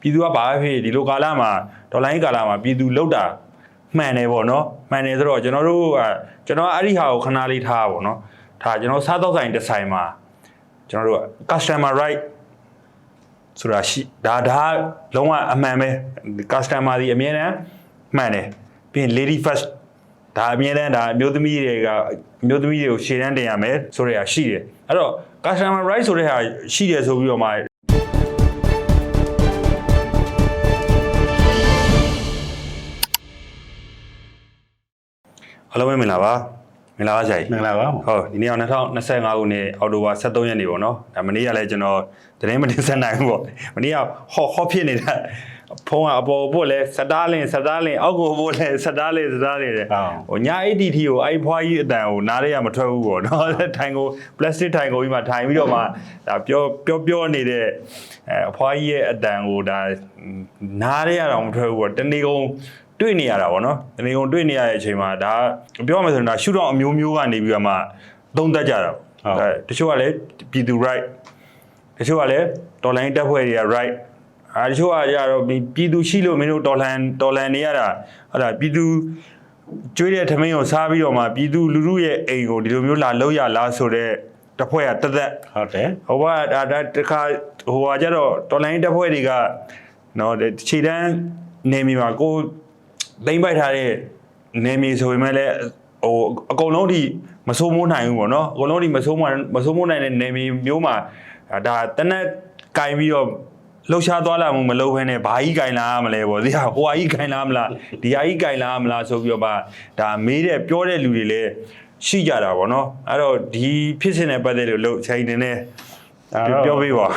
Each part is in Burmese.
ပြည်သူကဘာဖြစ်ဒီလိုကာလမှာဒေါ်လာရင်းကာလမှာပြည်သူလောက်တာမှန်တယ်ပေါ့နော်မှန်တယ်ဆိုတော့ကျွန်တော်တို့ကကျွန်တော်အဲ့ဒီဟာကိုခဏလေးထားပါပေါ့နော်ထားကျွန်တော်စားတော့ဆိုင်တစ်ဆိုင်မှာကျွန်တော်တို့က customer right ဆိုတာရှိဒါဒါလုံးဝအမှန်ပဲ customer ဒီအမြဲတမ်းမှန်တယ်ပြီးရင် lady first ဒါအမြဲတမ်းဒါအမျိုးသမီးတွေကအမျိုးသမီးတွေကိုရှေ့တန်းတင်ရမယ်ဆိုတဲ့ဟာရှိတယ်အဲ့တော့ customer right ဆိုတဲ့ဟာရှိတယ်ဆိုပြီးတော့မှ အားလုံးပဲမင်္ဂလာပါမင်္ဂလာပါဆရာကြီးမင်္ဂလာပါဟုတ်ဒီနေ့အောင်2025ခုနှစ်အောက်တိုဘာ23ရက်နေ့ပေါ့နော်ဒါမနေ့ကလည်းကျွန်တော်သတင်းမတင်ဆက်နိုင်ဘူးပေါ့မနေ့ကဟော့ဟော့ဖြစ်နေတာဖုန်းကအပေါ်ပို့လဲစတားလင်စတားလင်အောက်ကိုပို့လဲစတားလင်စတားလင်တဲ့ဟိုညာ ATT ကိုအဲ့ဖွားကြီးအတန်ကိုနားရဲရမထွက်ဘူးပေါ့နော်ထိုင်ကို plastic ထိုင်ကိုကြီးမှာထိုင်ပြီးတော့မှဒါပြောပြောပြောနေတဲ့အဲအဖွားကြီးရဲ့အတန်ကိုဒါနားရဲရတော့မထွက်ဘူးပေါ့တနေ့ကုန် တွေ့နေရတာပေါ့နော်တနေ့ကုန်တွေ့နေရတဲ့အချိန်မှာဒါပြောရမယ်ဆိုရင်ဒါရှုထောင့်အမျိုးမျိုးကနေပြီးတော့မှသုံးသက်ကြတာပေါ့အဲတချို့ကလည်းပြည်သူ right တချို့ကလည်းတော်လိုင်းတက်ဖွဲ့တွေက right အဲတချို့ကကြတော့ပြည်သူရှိလို့မင်းတို့တော်လန်တော်လန်နေရတာဟုတ်လားပြည်သူကျွေးတဲ့ထမင်းကိုစားပြီးတော့မှပြည်သူလူထုရဲ့အိမ်ကိုဒီလိုမျိုးလာလောက်ရလားဆိုတော့တဖွဲ့ကတက်တက်ဟုတ်တယ်ဟိုကဒါဒါတခါဟိုကကြတော့တော်လိုင်းတက်ဖွဲ့တွေကနော်ခြေတန်းနေမီမှာကို သိမ့်ပိုက်ထားတဲ့နေမီဆိုပေမဲ့လည်းဟိုအကုန်လုံးဒီမဆိုးမိုးနိုင်ဘူးပေါ့နော်အကုန်လုံးဒီမဆိုးမမဆိုးမိုးနိုင်တဲ့နေမီမျိုးမှာဒါတနက်ကင်ပြီးတော့လှုပ်ရှားသွားလာမှုမလုပ်ဘဲနဲ့ဘာကြီးကင်လာမလဲပေါ့ဒီဟာဟိုဟာကြီးကင်လာမလားဒီဟာကြီးကင်လာမလားဆိုပြီးတော့မှဒါမေးတဲ့ပြောတဲ့လူတွေလည်းရှိကြတာပေါ့နော်အဲ့တော့ဒီဖြစ်စဉ်နဲ့ပတ်သက်လို့လို့ချိန်တင်နေပြောပေးပါ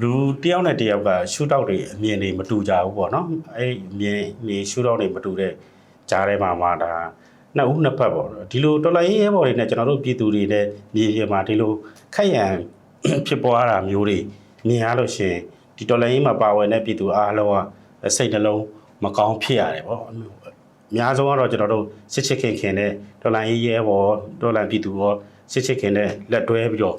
လူတယောက်နဲ့တယောက်ကရှူတောက်တွေအမြင်တွေမတူကြဘူးပေါ့နော်အဲ့အမြင်နေရှူတောက်တွေမတူတဲ့ကြားထဲမှာမှဒါနှစ်ဦးနှစ်ဖက်ပေါ့ဒီလိုတော်လိုင်းရဲဘော်တွေနဲ့ကျွန်တော်တို့ပြည်သူတွေနဲ့မြေပြင်မှာဒီလိုခက်ရန်ဖြစ်ပွားတာမျိုးတွေမြင်ရလို့ရှိရင်ဒီတော်လိုင်းမှာပါဝင်တဲ့ပြည်သူအားလုံးကစိတ်နှလုံးမကောင်းဖြစ်ရတယ်ပေါ့အများဆုံးကတော့ကျွန်တော်တို့စစ်ချစ်ခင်ခင်နဲ့တော်လိုင်းရဲဘော်တော်လိုင်းပြည်သူရောစစ်ချစ်ခင်နဲ့လက်တွဲပြီးတော့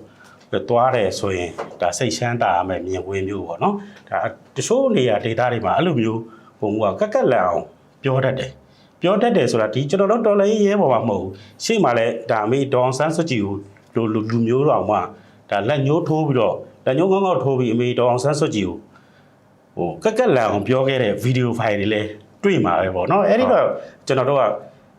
သွားတယ်ဆိုရင်ဒါစိတ်ရှမ်းတာရမယ်မြင်ကွင်းမျိုးပေါ့နော်ဒါတချို့နေရာဒေတာတွေမှာအဲ့လိုမျိုးဟိုကကက်ကက်လန်အောင်ပြောတတ်တယ်ပြောတတ်တယ်ဆိုတာဒီကျွန်တော်တို့တော်လည်းရဲပေါ်မှာမဟုတ်ဘူးရှေ့မှာလည်းဒါမေဒေါန်ဆန်းစကြည်ကိုလူလူလူမျိုးတော်မှဒါလက်ညှိုးထိုးပြီးတော့လက်ညှိုးကောင်းကောင်းထိုးပြီးအမေဒေါန်ဆန်းစကြည်ကိုဟိုကက်ကက်လန်အောင်ပြောခဲ့တဲ့ဗီဒီယိုဖိုင်တွေလည်းတွေ့မှာပဲပေါ့နော်အဲ့ဒီတော့ကျွန်တော်တို့က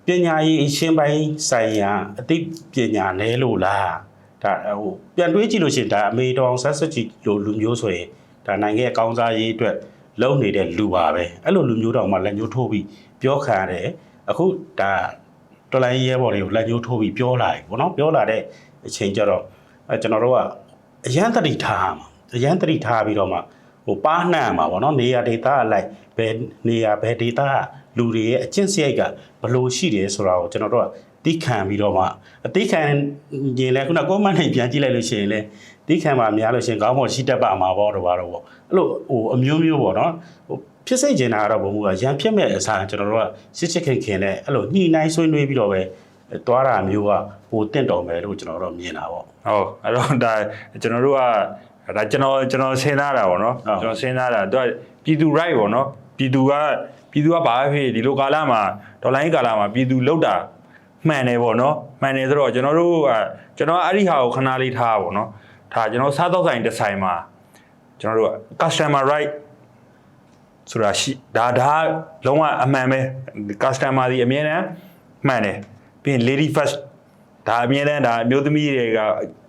ပညာရေးအရှင်းပိုင်းဆိုင်ရာအသိပညာနဲလို့လား ဒါဟိုပြန်တွေးကြည့်လို့ရှိရင်ဒါအမေတော်အောင်ဆက်စကြည့်လို့လူမျိုးဆိုရင်ဒါနိုင်ငံရဲ့အကောင်းစားရေးအတွက်လုံနေတဲ့လူပါပဲအဲ့လိုလူမျိုးတော်မှလက်ညှိုးထိုးပြီးပြောခံရတယ်အခုဒါတော်လိုင်းရဲဘော်တွေကိုလက်ညှိုးထိုးပြီးပြောလာပြီပေါ့နော်ပြောလာတဲ့အချိန်ကျတော့အဲကျွန်တော်တို့ကအရန်တတိထားမှာအရန်တတိထားပြီးတော့မှဟိုပါနှံ့မှာပေါ့နော်နေရာဒေတာအလိုက်ဘယ်နေရာဘယ်ဒေတာလူတွေရဲ့အကျင့်စရိုက်ကဘယ်လိုရှိတယ်ဆိုတာကိုကျွန်တော်တို့က တိခံပြီးတော့မှအတိခံရင်လည်းခုနကောမန့်နိုင်ပြန်ကြည့်လိုက်လို့ရှိရင်လည်းတိခံမှာများလို့ရှိရင်ခေါင်းပေါ်ရှိတတ်ပါမှာပေါ့တော့ပါတော့ပေါ့အဲ့လိုဟိုအမျိုးမျိုးပေါ့နော်ဟိုဖြစ်စိတ်ကျင်တာကတော့ဘုံကရန်ဖြစ်မဲ့အစားကျွန်တော်တို့ကစစ်ချစ်ခင်ခင်နဲ့အဲ့လိုညှိနှိုင်းဆွေးနွေးပြီးတော့ပဲသွားတာမျိုးကဟိုတင့်တော်မယ်လို့ကျွန်တော်တို့မြင်တာပေါ့ဟုတ်အဲ့တော့ဒါကျွန်တော်တို့ကဒါကျွန်တော်ကျွန်တော်စဉ်းစားတာပေါ့နော်ဟုတ်ကျွန်တော်စဉ်းစားတာသူကပြည်သူ right ပေါ့နော်ပြည်သူကပြည်သူကဘာဖြစ်ဒီလိုကာလမှာဒေါ်လာရင်းကာလမှာပြည်သူလောက်တာ မှန်တယ်ပေါ့နော်မှန်တယ်ဆိုတော့ကျွန်တော်တို့ကကျွန်တော်အဲ့ဒီဟာကိုခဏလေးထားပါပေါ့နော်ထားကျွန်တော်စားတော့ဆိုင်တစ်ဆိုင်မှာကျွန်တော်တို့က customer right ဆိုတာရှိဒါဒါလုံးဝအမှန်ပဲ customer ဒီအမြဲတမ်းမှန်တယ်ပြီးရင် lady first ဒါအမြဲတမ်းဒါအမျိုးသမီးတွေက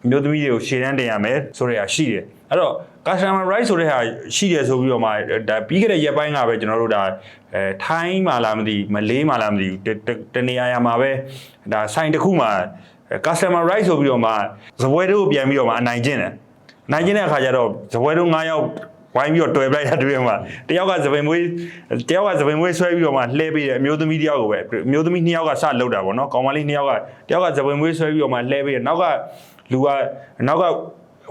အမျိုးသမီးတွေကိုရှေ့တန်းတင်ရမယ်ဆိုတဲ့အရာရှိတယ်အဲ့တော့ customer right ဆိုတဲ့ဟာရှိတယ်ဆိုပြီးတော့မှဒါပြီးခဲ့တဲ့ရက်ပိုင်းကပဲကျွန်တော်တို့ဒါအဲထိုင်းမှာလားမသိမလေးမှာလားမသိဘူးတတတနေရာရာမှာပဲဒါဆိုင်တစ်ခုမှာ customer right ဆိုပြီးတော့မှဇပွဲတို့ကိုပြန်ပြီးတော့မှအနိုင်ကျင့်တယ်အနိုင်ကျင့်တဲ့အခါကျတော့ဇပွဲတို့9ယောက်ဝိုင်းပြီးတော့တွယ်ပလိုက်တာတွေ့ရမှာတယောက်ကသပင်မွေးတယောက်ကသပင်မွေးဆွဲပြီးတော့မှလှဲပေးတယ်အမျိုးသမီးတယောက်ကိုပဲအမျိုးသမီးနှစ်ယောက်ကစလောက်တာပေါ့နော်ကောင်မလေးနှစ်ယောက်ကတယောက်ကသပင်မွေးဆွဲပြီးတော့မှလှဲပေးတယ်နောက်ကလူကနောက်က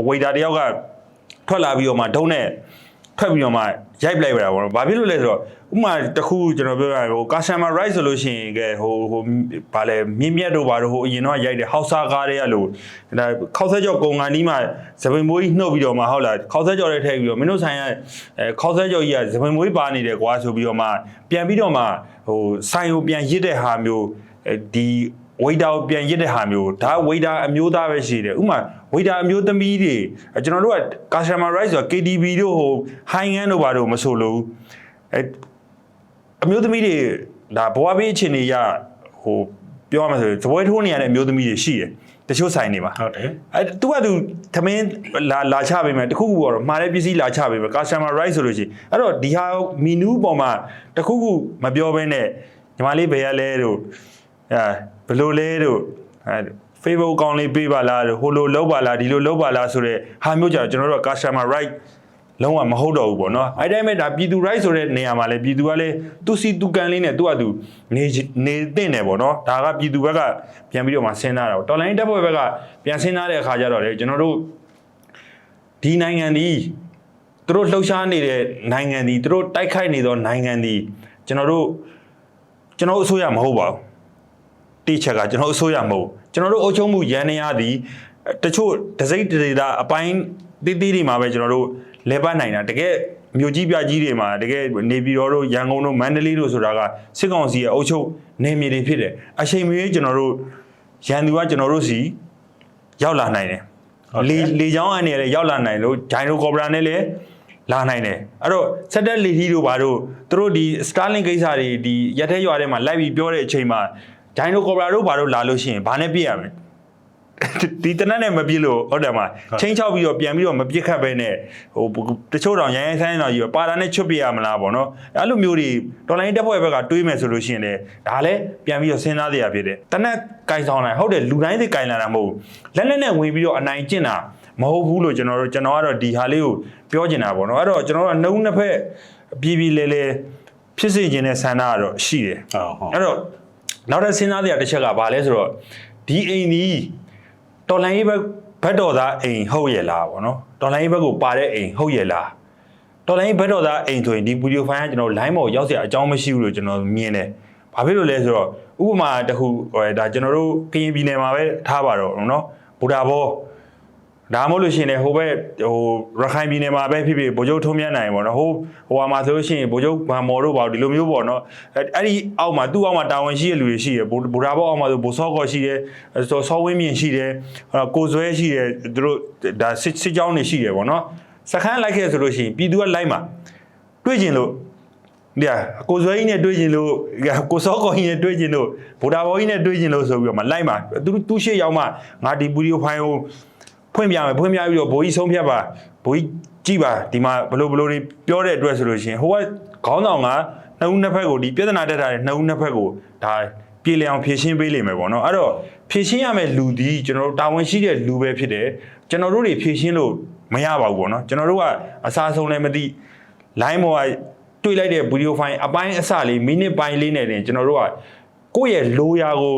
ဝေတာတယောက်က ထွက်လာပြီးတော့မှဒုံးနဲ့ထွက်ပြီးတော့မှရိုက်ပလိုက်ပါတော့ဘာဖြစ်လို့လဲဆိုတော့ဥပမာတစ်ခုကျွန်တော်ပြောရရင်ဟို customer right ဆိုလို့ရှိရင်ကဲဟိုဟိုဗာလဲမြင့်မြတ်တို့ဘာလို့ဟိုအရင်တော့ရိုက်တယ်ဟောက်ဆာကားတွေကလို့ဒါခောက်ဆက်ကြောကုံကန်ဒီမှာသပင်မိုးကြီးနှုတ်ပြီးတော့မှဟုတ်လားခောက်ဆက်ကြောတွေထည့်ပြီးတော့မင်းတို့ဆိုင်ကအဲခောက်ဆက်ကြောကြီးကသပင်မိုးကြီးပါနေတယ်ကွာဆိုပြီးတော့မှပြန်ပြီးတော့မှဟိုဆိုင်ကိုပြန်ရစ်တဲ့ဟာမျိုး အဲဒီ waiter ကိုပြန်ရစ်တဲ့ဟာမျိုးဒါ waiter အမျိုးသားပဲရှိတယ်ဥပမာ waiter အမျိုးသမီးတွေကျွန်တော်တို့က customer right ဆိုတော့ KTV တို့ဟို high end တို့ဘာတို့မဆိုလို့အဲအမျိုးသမီးတွေဒါဘဝဘေးအခြေအနေရဟိုပြောရမှာဆိုဇပွဲထိုးနေရတဲ့အမျိုးသမီးတွေရှိတယ်တချို့ဆိုင်တွေမှာဟုတ်တယ်အဲသူကသူသမင်းလာလာချပေးမယ်တခုခုပေါ့တော့မှားတဲ့ပစ္စည်းလာချပေးမယ် customer right ဆိုလို့ရှိရင်အဲ့တော့ဒီဟာမီနူးပေါ်မှာတခုခုမပြောဘဲနဲ့ညီမလေးဘယ်ရလဲတို့ အဲဘယ်လိုလဲတို့အဲ Facebook အကောင့်လေးပေးပါလားတို့ဟိုလိုလောက်ပါလားဒီလိုလောက်ပါလားဆိုတော့ဟာမျိုးကြတော့ကျွန်တော်တို့က customer right လုံးဝမဟုတ်တော့ဘူးပေါ့နော်အဲ့တိုင်းပဲဒါပြည်သူ right ဆိုတဲ့နေရာမှာလဲပြည်သူကလည်းသူစီသူကန်လေးနဲ့သူကသူနေနေတင်တယ်ပေါ့နော်ဒါကပြည်သူဘက်ကပြန်ပြီးတော့မှစဉ်းစားတာပေါ့တော်လိုင်းတပ်ဖွဲ့ဘက်ကပြန်စဉ်းစားတဲ့အခါကျတော့လေကျွန်တော်တို့ဒီနိုင်ငံဒီသူတို့လှုပ်ရှားနေတဲ့နိုင်ငံဒီသူတို့တိုက်ခိုက်နေသောနိုင်ငံဒီကျွန်တော်တို့ကျွန်တော်တို့အစိုးရမဟုတ်ပါဘူး တိချက်ကကျွန်တော်အစိုးရမဟုတ်ကျွန်တော်တို့အုပ်ချုပ်မှုရန်နေရသည်တချို့ဒစိမ့်ဒေတာအပိုင်းတိတိတွေမှာပဲကျွန်တော်တို့လဲပတ်နိုင်တာတကယ်မြို့ကြီးပြကြီးတွေမှာတကယ်နေပြည်တော်တို့ရန်ကုန်တို့မန္တလေးတို့ဆိုတာကစစ်ကောင်စီရဲ့အုပ်ချုပ်နေမြေတွေဖြစ်တယ်အချိန်မရွေးကျွန်တော်တို့ရန်သူကကျွန်တော်တို့စီရောက်လာနိုင်တယ်လေလေချောင်းအနေနဲ့လည်းရောက်လာနိုင်လို့ဂျိုင်နိုကော်ပရာနဲ့လည်းလာနိုင်တယ်အဲ့တော့စက်တက်လီထီတို့ဘာတို့သူတို့ဒီ Starlink ကိစ္စတွေဒီရက်ထဲရွာထဲမှာလိုက်ပြီးပြောတဲ့အချိန်မှာ ဂျိုင်နိုကော်ပရာတို့ဘာတို့လာလို့ရှိရင်ဘာနဲ့ပြည့်ရမလဲဒီတနက်နဲ့မပြည့်လို့ဟုတ်တယ်မလားချင်းချောက်ပြီးတော့ပြန်ပြီးတော့မပြစ်ခတ်ပဲနဲ့ဟိုတချို့တောင်ရိုင်းရိုင်းဆိုင်တော့ကြီးပါတာနဲ့ချွတ်ပြရမလားပေါ့နော်အဲ့လိုမျိုးတွေဒေါ်လာရင်းတက်ဖွဲ့ဘက်ကတွေးမယ်ဆိုလို့ရှိရင်လည်းဒါလည်းပြန်ပြီးတော့စဉ်းစားတရားဖြစ်တယ်တနက်ကင်ဆောင်လာဟုတ်တယ်လူတိုင်းသိကင်လာတာမဟုတ်ဘူးလက်လက်နဲ့ဝင်ပြီးတော့အနိုင်ကျင့်တာမဟုတ်ဘူးလို့ကျွန်တော်တို့ကျွန်တော်ကတော့ဒီဟာလေးကိုပြောချင်တာပေါ့နော်အဲ့တော့ကျွန်တော်တို့ကနှုံးနှစ်ဖက်ပြည်ပြည်လဲလဲဖြစ်စေခြင်းတဲ့ဆန္ဒကတော့ရှိတယ်ဟုတ်ဟုတ်အဲ့တော့ နောက်ထပ်စဉ်းစားစရာတစ်ချက်ကဘာလဲဆိုတော့ဒီအိမ်ဒီတော်လိုင်းရေးဘက်ဘက်တော်သားအိမ်ဟုတ်ရဲ့လားဗောနော်တော်လိုင်းရေးဘက်ကိုပါတဲ့အိမ်ဟုတ်ရဲ့လားတော်လိုင်းရေးဘက်တော်သားအိမ်ဆိုရင်ဒီဗီဒီယိုဖိုင်ကကျွန်တော် line ပေါ်ရောက်စရာအကြောင်းမရှိဘူးလို့ကျွန်တော်မြင်တယ်ဘာဖြစ်လို့လဲဆိုတော့ဥပမာတစ်ခုဒါကျွန်တော်တို့ကရင်ပြည်နယ်မှာပဲထားပါတော့နော်ဘူတာဘော ဒါမှမဟုတ်လို့ရှိရင်လည်းဟိုဘက်ဟိုရခိုင်ပြည်နယ်မှာပဲဖြစ်ဖြစ်ဗိုလ်ချုပ်ထုံးမြတ်နိုင်ပေါ့နော်ဟိုဟိုဟာမှာဆိုလို့ရှိရင်ဗိုလ်ချုပ်ဗန်မော်တို့ပေါ့ဒီလိုမျိုးပေါ့နော်အဲ့အဲ့ဒီအောက်မှာသူ့အောက်မှာတာဝန်ရှိတဲ့လူတွေရှိတယ်ဘူဘူဒါဘောအောက်မှာဆိုဗိုလ်စောကောရှိတယ်ဆောဆောဝင်းမြင့်ရှိတယ်အဲ့တော့ကိုဇွဲရှိတယ်သူတို့ဒါစစ်စစ်ကြောင်းတွေရှိတယ်ပေါ့နော်စခန်းလိုက်ခဲ့ဆိုလို့ရှိရင်ပြည်သူကလိုက်မှာတွေ့ကျင်လို့ဒီဟာကိုဇွဲကြီးနဲ့တွေ့ကျင်လို့ကိုစောကောကြီးနဲ့တွေ့ကျင်လို့ဗုဒ္ဓဘောကြီးနဲ့တွေ့ကျင်လို့ဆိုပြီးတော့မလိုက်မှာသူသူရှေ့ရောက်မှငါဒီပူရီယိုဖိုင်ကို ဖွင့်ပြမယ်ဖွင့်ပြပြီးတော့ဘိုးကြီးဆုံးဖြတ်ပါဘိုးကြီးကြည့်ပါဒီမှာဘလို့ဘလို့တွေပြောတဲ့အတွက်ဆိုလို့ရှိရင်ဟိုကခေါင်းဆောင်ကနှစ်ဦးနှစ်ဖက်ကိုဒီပြဿနာတက်တာတဲ့နှစ်ဦးနှစ်ဖက်ကိုဒါပြေလည်အောင်ဖြည့်ရှင်းပေးလိမ့်မယ်ပေါ့နော်အဲ့တော့ဖြည့်ရှင်းရမယ့်လူဒီကျွန်တော်တို့တာဝန်ရှိတဲ့လူပဲဖြစ်တယ်ကျွန်တော်တို့တွေဖြည့်ရှင်းလို့မရပါဘူးပေါ့နော်ကျွန်တော်တို့ကအစားဆုံးလည်းမသိ line ပေါ်ကတွေ့လိုက်တဲ့ဗီဒီယိုဖိုင်အပိုင်းအစလေးမိနစ်ပိုင်းလေးနဲ့တင်ကျွန်တော်တို့ကကိုယ့်ရဲ့လိုရာကို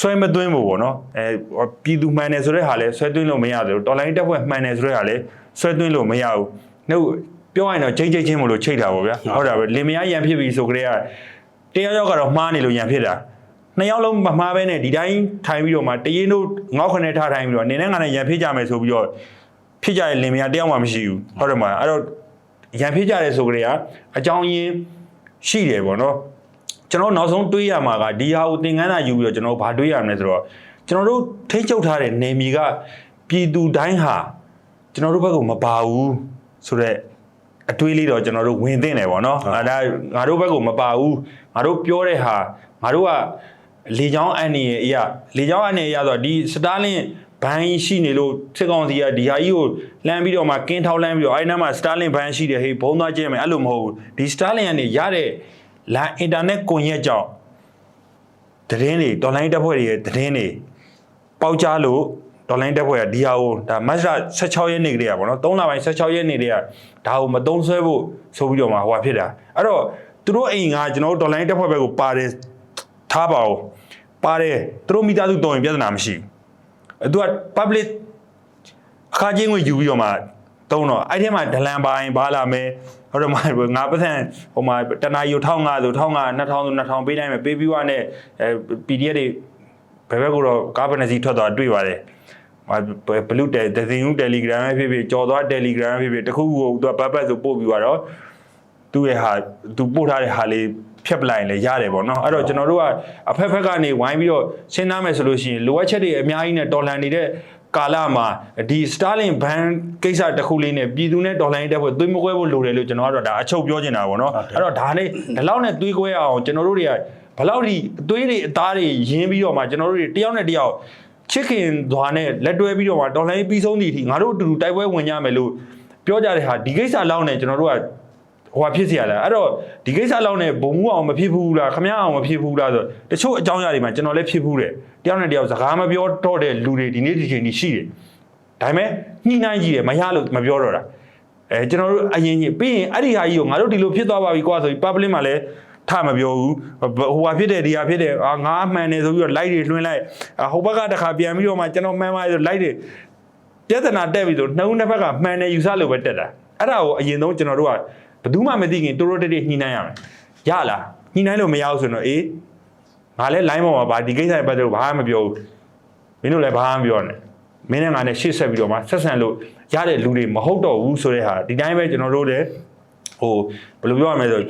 ဆွဲမသွင်းဘူးပေါ့နော်အဲပြည်သူမှန်တယ်ဆိုတဲ့ဟာလဲဆွဲသွင်းလို့မရသလိုတော်လိုင်းတက်ဖွဲ့မှန်တယ်ဆိုတဲ့ဟာလဲဆွဲသွင်းလို့မရဘူးနှုတ်ပြောရရင်တော့ချိန်ချိန်ချင်းမလို့ချိတ်တာပေါ့ဗျာဟုတ်တာပဲလင်မယားရန်ဖြစ်ပြီဆိုကြတဲ့ကတရားရောက်ကတော့မှားနေလို့ရန်ဖြစ်တာနှစ်ယောက်လုံးမမှားပဲနဲ့ဒီတိုင်းထိုင်ပြီးတော့မှတရင်တို့ငေါက်ခနဲ့ထားထိုင်ပြီးတော့အနေနဲ့ငါနဲ့ရန်ဖြစ်ကြမယ်ဆိုပြီးတော့ဖြစ်ကြတဲ့လင်မယားတယောက်မှမရှိဘူးဟုတ်တယ်မလားအဲ့တော့ရန်ဖြစ်ကြတယ်ဆိုကြတဲ့အကြောင်းရင်းရှိတယ်ပေါ့နော် ကျွန်တော်နောက်ဆုံးတွေးရမှာကဒီဟာကိုသင်ခန်းစာယူပြီးတော့ကျွန်တော်ဘာတွေးရမလဲဆိုတော့ကျွန်တော်တို့ထိတ်ချုပ်ထားတဲ့နေမီကပြည်သူတိုင်းဟာကျွန်တော်တို့ဘက်ကမပါဘူးဆိုတော့အတွေးလေးတော့ကျွန်တော်တို့ဝင်သိနေပေါ့နော်အဲဒါငါတို့ဘက်ကမပါဘူးငါတို့ပြောတဲ့ဟာငါတို့ကလေချောင်းအန်နေရဲ့အရာလေချောင်းအန်နေရဆိုတော့ဒီစတားလင်းဘန်ရှိနေလို့စစ်ကောင်စီကဒီဟာကြီးကိုလမ်းပြီးတော့မှကင်းထောက်လမ်းပြီးတော့အဲဒီနားမှာ Starlink ဘန်ရှိတယ်ဟေးဘုံသွားကျဲမယ်အဲ့လိုမဟုတ်ဘူးဒီ Starlink ကနေရတဲ့ လမ်းအင်တာနက်ကွန်ရက်ကြောင့်သတင်းတွေ online တက်ဖွဲ့တွေရဲ့သတင်းတွေပေါက်ကြားလို့ online တက်ဖွဲ့ကဒီဟာကိုဒါမတ်လ16ရက်နေ့ကလေးอ่ะဗောနော်3လပိုင်း16ရက်နေ့တည်းကဒါကိုမသုံးဆွဲဖို့ဆိုပြီးတော့မှဟိုဟာဖြစ်တာအဲ့တော့သူတို့အိမ်ကကျွန်တော်တို့ online တက်ဖွဲ့ဘက်ကိုပါတယ်ထားပါဦးပါတယ်သူတို့မိသားစုတုံးရင်ပြဿနာမရှိဘူးသူက public အခါချင်းကိုယူပြီးတော့မှ သုံးတော့အဲ့ဒီမှာဒလန်ပိုင်းဘာလာမယ်ဟုတ်တယ်မဟုတ်ငါပတ်စံဟိုမှာတနာယူ1500ဆို1500 2000ဆို2000ပေးနိုင်မယ်ပေးပြီးွားနဲ့အဲ PDF တွေဘယ်ဘက်ကတော့ကားဗနစီထွက်သွားတွေ့ပါတယ်ဘလူးတယ်ဒဇင်ဦး Telegram ပဲဖြစ်ဖြစ်ကြော်သွား Telegram ပဲဖြစ်ဖြစ်တခုခုကိုသူကပတ်ပတ်ဆိုပို့ပြီးတော့သူ့ရဲ့ဟာသူပို့ထားတဲ့ဟာလေးဖြတ်ပလိုက်လေရတယ်ပေါ့နော်အဲ့တော့ကျွန်တော်တို့ကအဖက်ဖက်ကနေဝိုင်းပြီးတော့ရှင်းသားမယ်ဆိုလို့ရှိရင်လိုအပ်ချက်တွေအများကြီးနဲ့တော်လန်နေတဲ့ ကာလမှာဒီ Starlink ban ကိစ္စတစ်ခုလေးနဲ့ပြည်သူနဲ့ဒေါ်လာရင်းတက်ဖို့သွေးမကွဲဖို့လိုတယ်လို့ကျွန်တော်ကတော့ဒါအချုပ်ပြောချင်တာပေါ့နော်အဲ့တော့ဒါနဲ့ဒီလောက်နဲ့သွေးကွဲအောင်ကျွန်တော်တို့တွေကဘလောက်ဒီအသွေးတွေအသားတွေရင်းပြီးတော့မှကျွန်တော်တို့တွေတယောက်နဲ့တယောက်ချစ်ခင်သွားနဲ့လက်တွဲပြီးတော့မှဒေါ်လာရင်းပြီးဆုံးသည့်အထိငါတို့အတူတူတိုက်ပွဲဝင်ကြမယ်လို့ပြောကြတဲ့ဟာဒီကိစ္စလောက်နဲ့ကျွန်တော်တို့က ဟိုဟာဖြစ်เสียရလားအဲ့တော့ဒီကိစ္စလောက်နဲ့ဘုံမှုအောင်မဖြစ်ဘူးလားခမရအောင်မဖြစ်ဘူးလားဆိုတချို့အကြောင်းအရာတွေမှာကျွန်တော်လည်းဖြစ်ဘူးတယ်တယောက်နဲ့တယောက်စကားမပြောတော့တဲ့လူတွေဒီနေ့ဒီချိန်ကြီးရှိတယ်ဒါပေမဲ့ညှိနှိုင်းကြည့်တယ်မရလို့မပြောတော့တာအဲကျွန်တော်တို့အရင်ကြီးပြီးရင်အဲ့ဒီဟာကြီးကိုငါတို့ဒီလိုဖြစ်သွားပါပြီကွာဆိုပြီး public မှာလည်းထမပြောဘူးဟိုဟာဖြစ်တယ်ဒီဟာဖြစ်တယ်အာငါအမှန်တယ်ဆိုပြီးတော့ light တွေလွှင့်လိုက်ဟိုဘက်ကတစ်ခါပြန်ပြီးတော့မှကျွန်တော်မှန်ပါဆို light တွေပြဿနာတက်ပြီဆိုနှုံးတစ်ဘက်ကမှန်တယ်ယူဆလို့ပဲတက်တာအဲ့ဒါကိုအရင်ဆုံးကျွန်တော်တို့က ဘယ်သူမှမသိခင်တိုးတိုးတက်တက်ညှိနှိုင်းရမယ်ရလားညှိနှိုင်းလို့မရဘူးဆိုတော့အေးငါလည်း line ပေါ်မှာဗာဒီကိစ္စတွေပတ်သက်လို့ဘာမှမပြောဘူးမင်းတို့လည်းဘာမှမပြောနဲ့မင်းနဲ့ငါနဲ့ရှေ့ဆက်ပြီးတော့မှဆက်ဆံလို့ရတဲ့လူတွေမဟုတ်တော့ဘူးဆိုတဲ့ဟာဒီတိုင်းပဲကျွန်တော်တို့လည်းဟိုဘယ်လိုပြောရမလဲဆို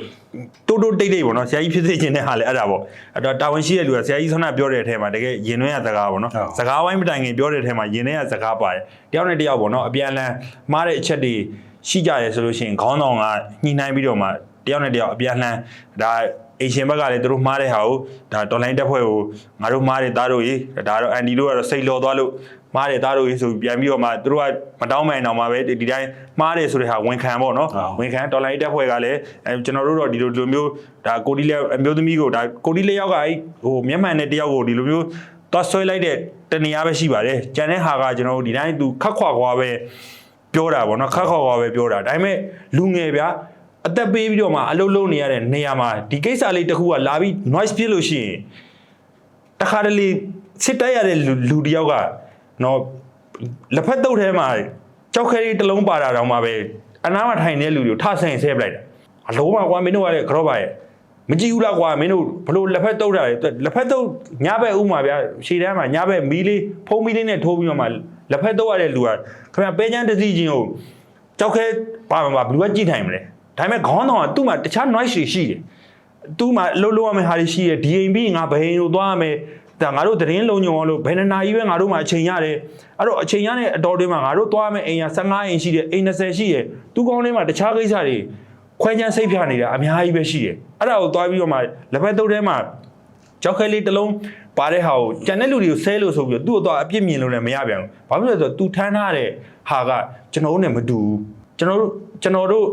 တိုးတိုးတိတ်တိတ်ပေါ့နော်ဆရာကြီးဖြစ်စေခြင်းတဲ့ဟာလည်းအဲ့ဒါပေါ့အဲ့တော့တာဝန်ရှိတဲ့လူကဆရာကြီးဆောနာပြောတဲ့အထက်မှာတကယ်ရင်သွင်းရစကားပေါ့နော်စကားဝိုင်းမတိုင်ခင်ပြောတဲ့အထက်မှာရင်ထဲရစကားပါတယ်တယောက်နဲ့တယောက်ပေါ့နော်အပြန်အလှန်မှားတဲ့အချက်တွေ ရှိကြတယ်ဆိုလို့ရှိရင်ခေါင်းဆောင်ကညှိနှိုင်းပြီးတော့မှတယောက်နဲ့တယောက်အပြန်အလှန်ဒါအေရှင်ဘက်ကလည်းသူတို့မှားတဲ့ဟာကိုဒါတော်လိုင်းတက်ဖွဲ့ကိုငါတို့မှားတဲ့သားတို့ကြီးဒါတော့အန်ဒီတို့ကတော့စိတ်လော်သွားလို့မှားတယ်သားတို့ကြီးဆိုပြန်ပြီးတော့မှသူတို့ကမတောင်းမှန်တော့မှပဲဒီတိုင်းမှားတယ်ဆိုတဲ့ဟာဝန်ခံပေါ့နော်ဝန်ခံတော်လိုင်းတက်ဖွဲ့ကလည်းအဲကျွန်တော်တို့တော့ဒီလိုလိုမျိုးဒါကိုဒီလက်အမျိုးသမီးကိုဒါကိုဒီလက်ယောက်ကအဲဟိုမျက်မှန်တဲ့တယောက်ကိုဒီလိုမျိုးသွားဆွဲလိုက်တဲ့တနေရာပဲရှိပါတယ်ကြံတဲ့ဟာကကျွန်တော်တို့ဒီတိုင်းသူခက်ခွာခွာပဲ ပြောတာပေါ့နော်ခက်ခွာခွာပဲပြောတာဒါပေမဲ့လူငယ်ဗျာအသက်ပေးပြီးတော့မှအလုပ်လုပ်နေရတဲ့နေရာမှာဒီကိစ္စလေးတစ်ခုကလာပြီး noise ဖြစ်လို့ရှိရင်တခါတလေစစ်တိုက်ရတဲ့လူလူတစ်ယောက်ကနော်လက်ဖက်တုပ်ထဲမှာကြောက်ခဲလေးတစ်လုံးပါတာတောင်မှပဲအနားမှာထိုင်နေတဲ့လူတွေကိုထဆင်ဆဲပလိုက်တာအလုံးမကွာမင်းတို့ကလည်းကြော့ပါရဲ့မကြည့်ဘူးလားကွာမင်းတို့ဘလို့လက်ဖက်တုပ်တာလေလက်ဖက်တုပ်ညဘက်ဥမှာဗျာရှည်တန်းမှာညဘက်မီးလေးဖုံးမီးလေးနဲ့ထိုးပြီးတော့မှ လက်ဖက်တုပ်ရတဲ့လူကခင်ဗျပဲချမ်းတစ်စီချင်းကိုကြောက်ခဲပါမှာဘလူကကြည့်ထိုင်မလဲဒါပေမဲ့ခေါင်းတော်ကသူ့မှာတခြား noise တွေရှိတယ်သူ့မှာလှုပ်လှုပ်ရမယ့်ဟာတွေရှိတယ် DMB ငါဘယ်ကိုသွားရမယ်ဒါငါတို့သတင်းလုံးညုံအောင်လို့ဘယ်နှစ်နာရီပဲငါတို့မှာအချိန်ရတယ်အဲ့တော့အချိန်ရတဲ့အတော်တွေမှာငါတို့သွားမယ်အိမ်ရ15အိမ်ရှိတယ်အိမ်20ရှိတယ်သူကောင်းထဲမှာတခြားကိစ္စတွေခွဲချမ်းစိတ်ဖြာနေတာအများကြီးပဲရှိတယ်အဲ့ဒါကိုသွားပြီးတော့မှလက်ဖက်တုပ်ထဲမှာ ကြောက်ခဲလေးတစ်လုံးပါတဲ့ဟာကိုကြံတဲ့လူတွေကိုဆဲလို့ဆိုပြီးတော့သူ့အတော့အပြစ်မြင်လို့လည်းမရပြန်ဘူးဘာဖြစ်လို့လဲဆိုတော့သူထမ်းထားတဲ့ဟာကကျွန်တော်တို့နဲ့မတူဘူးကျွန်တော်တို့ကျွန်တော်တို့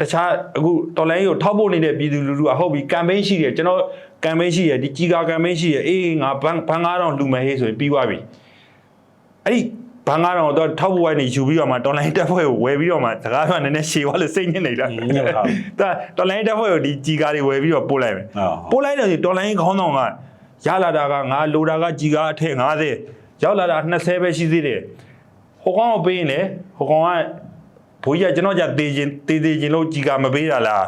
တခြားအခုတော်လိုင်းကိုထောက်ဖို့နေတဲ့ပြည်သူလူထုကဟုတ်ပြီကမ်ပိန်းရှိတယ်ကျွန်တော်ကမ်ပိန်းရှိတယ်ဒီကြီးကာကမ်ပိန်းရှိတယ်အေးငါဘန်ဘန်9000လူမယ်ဟေးဆိုရင်ပြီးသွားပြီအဲ့ဒီ ဘန်9000တော့ထောက်ဖို့ဝိုင်းနေယူပြီးတော့မှတော်လိုင်းတက်ဖွဲ့ကိုဝယ်ပြီးတော့မှစကားကနည်းနည်းရှည်သွားလို့စိတ်ညစ်နေတာညစ်ပါဘူးဒါတော်လိုင်းတက်ဖွဲ့ကိုဒီကြီးကာတွေဝယ်ပြီးတော့ပို့လိုက်မယ်ဟုတ်ပို့လိုက်တယ်ဆိုတော်လိုင်းခေါင်းဆောင်ကရလာတာကငါလိုတာကကြီးကာအထက်50ရောက်လာတာ20ပဲရှိသေးတယ်ဟိုကောင်ကိုပေးရင်လေဟိုကောင်ကဘိုးကြီးကကျွန်တော်じゃတေးခြင်းတေးသေးခြင်းလို့ကြီးကမပေးတာလား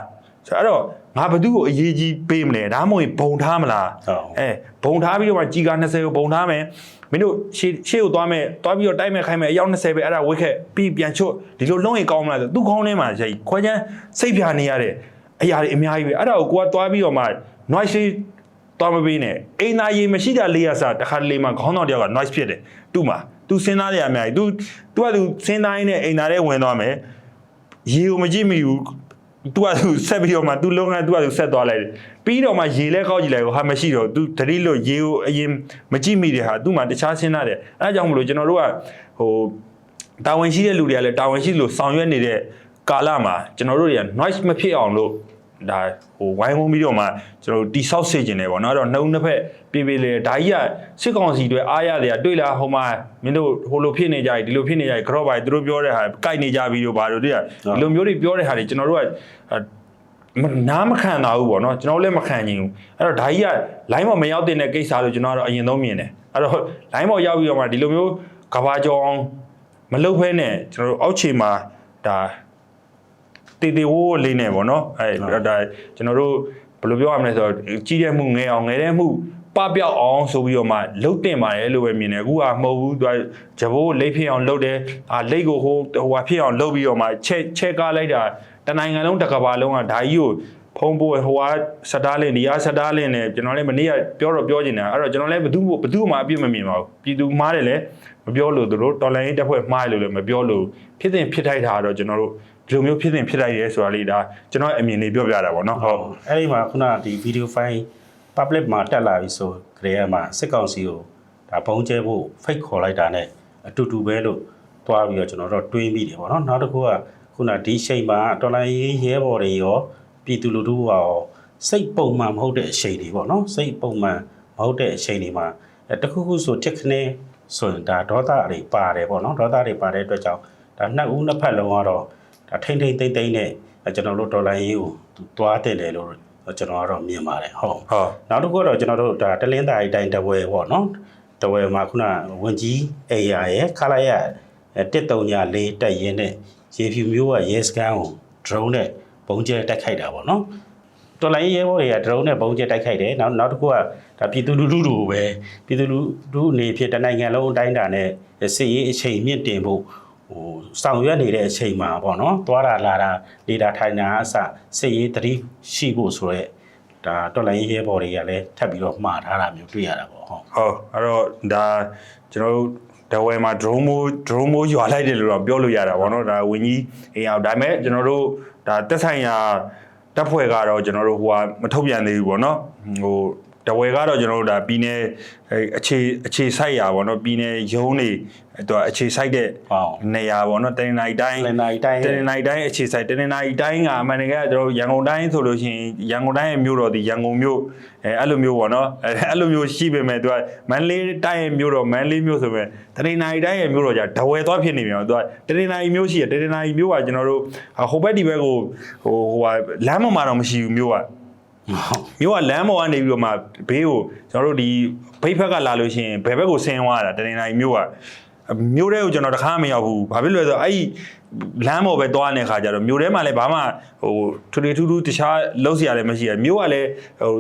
ဆိုတော့အဲ့တော့ငါဘသူ့ကိုအရေးကြီးပေးမလဲဒါမှမဟုတ်ရင်ဘုံထားမလားဟုတ်အဲဘုံထားပြီးတော့မှကြီးက20ကိုဘုံထားမယ် မင်းတို့ရှေ့ရှေ့ကိုသွားမယ်သွားပြီးတော့တိုက်မယ်ခိုင်းမယ်အယောက်20ပဲအဲ့ဒါဝိခက်ပြီးပြန်ချွတ်ဒီလိုလုံးရင်ကောင်းမလားဆိုသူ့ခေါင်းထဲမှာရှိခွဲချမ်းစိတ်ပြနေရတဲ့အရာတွေအများကြီးပဲအဲ့ဒါကိုကိုကသွားပြီးတော့မှ noise တော်မပေးနဲ့အိမ်သားရေမရှိတာလေးရစားတခါတလေမှခေါင်းတော်တယောက်က noise ဖြစ်တယ်သူ့မှာ तू စဉ်းစားရအများကြီး तू तू က तू စဉ်းစားရင်းနဲ့အိမ်သားထဲဝင်သွားမယ်ရေကိုမကြည့်မိဘူး तू က तू ဆက်ပြီးတော့မှ तू လုံးက तू က तू ဆက်သွားလိုက်တယ် ပြီးတော့မှရေလဲကောက်ကြည့်လိုက်ကိုဟာမရှိတော့ तू တတိလို့ရေကိုအရင်မကြည့်မိတဲ့ဟာ तू မှတခြားစဉ်းစားတယ်အဲဒါကြောင့်မလို့ကျွန်တော်တို့ကဟိုတာဝန်ရှိတဲ့လူတွေကလည်းတာဝန်ရှိလို့ဆောင်ရွက်နေတဲ့ကာလမှာကျွန်တော်တို့တွေက noise မဖြစ်အောင်လို့ဒါဟိုဝိုင်းဝန်းပြီးတော့မှကျွန်တော်တို့တိဆောက်စေခြင်းတယ်ပေါ့နော်အဲ့တော့နှုံနှစ်ဖက်ပြေးပြေးလေဒါကြီးကစစ်ကောင်စီတွေအားရတယ်တွေ့လားဟိုမှာမင်းတို့ဟိုလိုဖြစ်နေကြပြီဒီလိုဖြစ်နေကြပြီကြော့ပါသူတို့ပြောတဲ့ဟာကိုက်နေကြပြီလို့ဘာလို့တည်းဒီလိုမျိုးတွေပြောတဲ့ဟာတွေကျွန်တော်တို့ကမ နားမခံတာဘူးပေါ့နော်ကျွန်တော်လည်းမခံချင်ဘူးအဲ့တော့ဒါကြီးက line ပေါ်မရောက်တဲ့ကိစ္စလို့ကျွန်တော်ကတော့အရင်ဆုံးမြင်တယ်အဲ့တော့ line ပေါ်ရောက်ပြီးတော့မှဒီလိုမျိုးကဘာကြောင်မလုတ်ဖဲနဲ့ကျွန်တော်တို့အောက်ခြေမှာဒါတေတေဝိုးလေးနဲ့ပေါ့နော်အဲဟုတ်ဒါကျွန်တော်တို့ဘယ်လိုပြောရမလဲဆိုတော့ကြီးတဲ့မှုငယ်အောင်ငယ်တဲ့မှုပပျောက်အောင်ဆိုပြီးတော့မှလှုပ်တင်ပါတယ်လို့ပဲမြင်တယ်အခုကမဟုတ်ဘူးသူကဂျဘိုးလိတ်ဖြစ်အောင်လှုပ်တယ်အာလိတ်ကိုဟိုဟိုဟာဖြစ်အောင်လှုပ်ပြီးတော့မှချက်ချက်ကားလိုက်တာ တနိုင်ငံလုံးတစ်ကမ္ဘာလုံးကဓာကြီးကိုဖုံးဖို့ဟိုဟာစတားလင်းဒီဟာစတားလင်းနဲ့ကျွန်တော်လည်းမနေ့ကပြောတော့ပြောနေတာအဲ့တော့ကျွန်တော်လည်းဘသူဘသူမှအပြစ်မမြင်ပါဘူးပြည်သူမှားတယ်လေမပြောလို့သူတို့တော်လိုင်းရေးတက်ဖွဲ့မှားတယ်လို့လည်းမပြောလို့ဖြစ်တဲ့ဖြစ်ထိုက်တာတော့ကျွန်တော်တို့ဒီလိုမျိုးဖြစ်တဲ့ဖြစ်ထိုက်ရဲဆိုတာလေးဒါကျွန်တော်အမြင်လေးပြောပြတာပေါ့နော်ဟုတ်အဲ့ဒီမှာခုနဒီ video file public မှာတက်လာပြီဆိုကြရမှာစစ်ကောင်စီကိုဒါပုံကျဲဖို့ fake ခေါ်လိုက်တာ ਨੇ အတူတူပဲလို့တွားပြီးတော့ကျွန်တော်တို့တွေးမိတယ်ပေါ့နော်နောက်တစ်ခုက ခုနဒီရှိန်မှာတော်လိုင်းရေးရဲဘော်တွေရောပြည်သူလူထုရောစိတ်ပုံမှန်မဟုတ်တဲ့အချိန်တွေပေါ့နော်စိတ်ပုံမှန်မဟုတ်တဲ့အချိန်တွေမှာအဲတစ်ခုခုဆိုတစ်ခနဲ့ဆိုရင်ဒါဒေါသတွေပါတယ်ပေါ့နော်ဒေါသတွေပါတဲ့အတွက်ကြောင့်ဒါနှစ်ဦးနှစ်ဖက်လုံးကတော့ဒါထိမ့်ထိမ့်သိမ့်သိမ့်နဲ့အဲကျွန်တော်တို့ဒေါ်လာရေးကိုသူတွားတင်တယ်လို့ကျွန်တော်ကတော့မြင်ပါတယ်ဟုတ်ဟုတ်နောက်တစ်ခုကတော့ကျွန်တော်တို့ဒါတလင်းသားအတိုင်းတဝဲပေါ့နော်တဝဲမှာခုနဝင်ကြီးအေယာရဲ့ခလာရ134တက်ရင်နဲ့ ရေဖြူမျိုးကရဲစကန်ကို drone နဲ့ပုံကျဲတိုက်ခိုက်တာပေါ့နော်တော်လိုင်းရဲဘော်တွေက drone နဲ့ပုံကျဲတိုက်ခိုက်တယ်နောက်နောက်တစ်ခုကဒါပြည်သူလူထုတို့ပဲပြည်သူလူထုအနေဖြင့်တနိုင်ငံလုံးအတိုင်းအတာနဲ့စစ်ရေးအချိန်မြင့်တင်ဖို့ဟိုဆောင်ရွက်နေတဲ့အချိန်မှာပေါ့နော်သွားတာလာတာနေတာထိုင်တာအစစစ်ရေးတတိရှိဖို့ဆိုရဲဒါတော်လိုင်းရဲဘော်တွေကလည်းထပ်ပြီးတော့မှားထားတာမျိုးတွေ့ရတာပေါ့ဟုတ်ဟုတ်အဲ့တော့ဒါကျွန်တော်တို့ ဒဝဲမှာ drone မိုး drone မိုးရွာလိုက်တယ်လို့တော့ပြောလို့ရတာပေါ့နော်ဒါဝင်းကြီးအိမ်အောင်ဒါပေမဲ့ကျွန်တော်တို့ဒါတက်ဆိုင်ရာတပ်ဖွဲ့ကတော့ကျွန်တော်တို့ဟိုဟာမထုတ်ပြန်သေးဘူးပေါ့နော်ဟို တဝဲကတော့ကျွန်တော်တို့ဒါပြည်နယ်အခြေအခြေဆိုင်ရာပေါ့နော်ပြည်နယ်ရုံးနေသူကအခြေဆိုင်တဲ့ဟုတ်နေရာပေါ့နော်တရင်နိုင်တိုင်းတနင်္လာရီတိုင်းတရင်နိုင်တိုင်းအခြေဆိုင်တရင်နိုင်တိုင်းကအမှန်တကယ်ကကျွန်တော်တို့ရန်ကုန်တိုင်းဆိုလို့ရှိရင်ရန်ကုန်တိုင်းရဲ့မြို့တော်ဒီရန်ကုန်မြို့အဲအဲ့လိုမျိုးပေါ့နော်အဲအဲ့လိုမျိုးရှိပေမဲ့သူကမန္တလေးတိုင်းရဲ့မြို့တော်မန္တလေးမြို့ဆိုပေမဲ့တရင်နိုင်တိုင်းရဲ့မြို့တော်じゃဒဝဲသွားဖြစ်နေပြန်တော့သူကတရင်နိုင်မြို့ရှိရတရင်နိုင်မြို့ကကျွန်တော်တို့ဟိုဘက်ဒီဘက်ကိုဟိုဟိုဟာလမ်းပေါ်မှာတော့မရှိဘူးမြို့က မြို့ကလမ်းပေါ်ကနေပြီးတော့မှဘေးကိုကျွန်တော်တို့ဒီဘိတ်ဖက်ကလာလို့ရှိရင်ဘယ်ဘက်ကိုဆင်းသွားတာတနေနိုင်မြို့ကမြို့ထဲကိုကျွန်တော်တခါမရောက်ဘူးဘာဖြစ်လို့လဲဆိုတော့အဲ့ဒီ လမ်းပေါ်ပဲသွားနေတဲ့ခါကျတော့မြို့ထဲမှာလည်းဘာမှဟိုထူထူထူးထူးတခြားလုံးစရာလည်းမရှိရမြို့ကလည်းဟို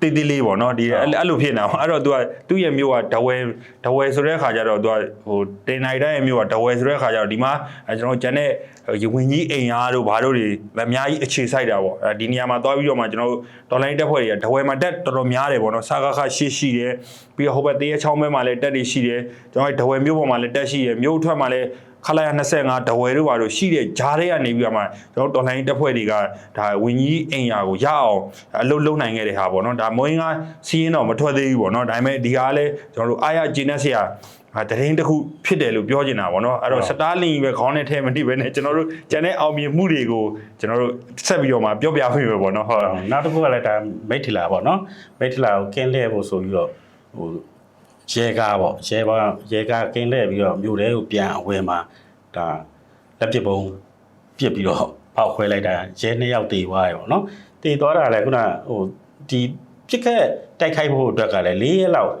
တေးသေးလေးပေါ့နော်ဒီအဲ့အဲ့လိုဖြစ်နေတာပေါ့အဲ့တော့ तू ကသူ့ရဲ့မြို့ကဒဝဲဒဝဲဆိုတဲ့ခါကျတော့ तू ကဟိုတင်နိုင်တိုင်းရဲ့မြို့ကဒဝဲဆိုတဲ့ခါကျတော့ဒီမှာအဲကျွန်တော်ကျန်တဲ့ရဝင်ကြီးအိမ်အားတို့ဘာတို့တွေအများကြီးအခြေစိုက်တာပေါ့အဲဒီနေရာမှာသွားပြီးတော့မှကျွန်တော်တို့ဒေါ်လာတက်ဖွဲ့တွေကဒဝဲမှာတက်တော်တော်များတယ်ပေါ့နော်စာကားခရှိရှိတယ်ပြီးတော့ဟိုဘက်တေးချောင်းဘက်မှာလည်းတက်တွေရှိတယ်ကျွန်တော်တို့ဒဝဲမြို့ပေါ်မှာလည်းတက်ရှိတယ်မြို့ထွက်မှာလည်း ခလာရ25ဒဝဲတို့ဘာတို့ရှိတဲ့ဂျားတွေကနေပြီးတော့မှကျွန်တော်တို့ဒေါ်လာတက်ဖွဲ့တွေကဒါဝင်ကြီးအိမ်ယာကိုရအောင်အလုပ်လုပ်နိုင်ခဲ့တဲ့ဟာပေါ့နော်ဒါမွေးငါစီးရင်တော့မထွက်သေးဘူးပေါ့နော်ဒါပေမဲ့ဒီဟာကလည်းကျွန်တော်တို့အားရဂျင်းနဲ့ဆရာဟာတရင်တစ်ခုဖြစ်တယ်လို့ပြောချင်တာပေါ့နော်အဲ့တော့စတားလင်ကြီးပဲခေါင်းနဲ့ထဲမတိပဲနဲ့ကျွန်တော်တို့ကျန်တဲ့အောင်မြင်မှုတွေကိုကျွန်တော်တို့ဆက်ပြီးတော့မှပြောပြခွင့်ပဲပေါ့နော်ဟုတ်နောက်တစ်ခုကလည်းဒါမိတ်ထီလာပေါ့နော်မိတ်ထီလာကိုကင်းလဲဖို့ဆိုပြီးတော့ဟို ရဲကားပေါ့ရဲဘာရဲကားကင်းလဲပြီးတော့မြို့ထဲကိုပြန်အဝယ်မှာဒါလက်ပစ်ပုံပြစ်ပြီးတော့ဖောက်ခွဲလိုက်တာရဲနှစ်ယောက်တေသွားရပေါ့နော်တေသွားတာလည်းခုနဟိုဒီပြစ်ခက်တိုက်ခိုက်ဖို့အတွက်ကလည်း၄ရက်လောက်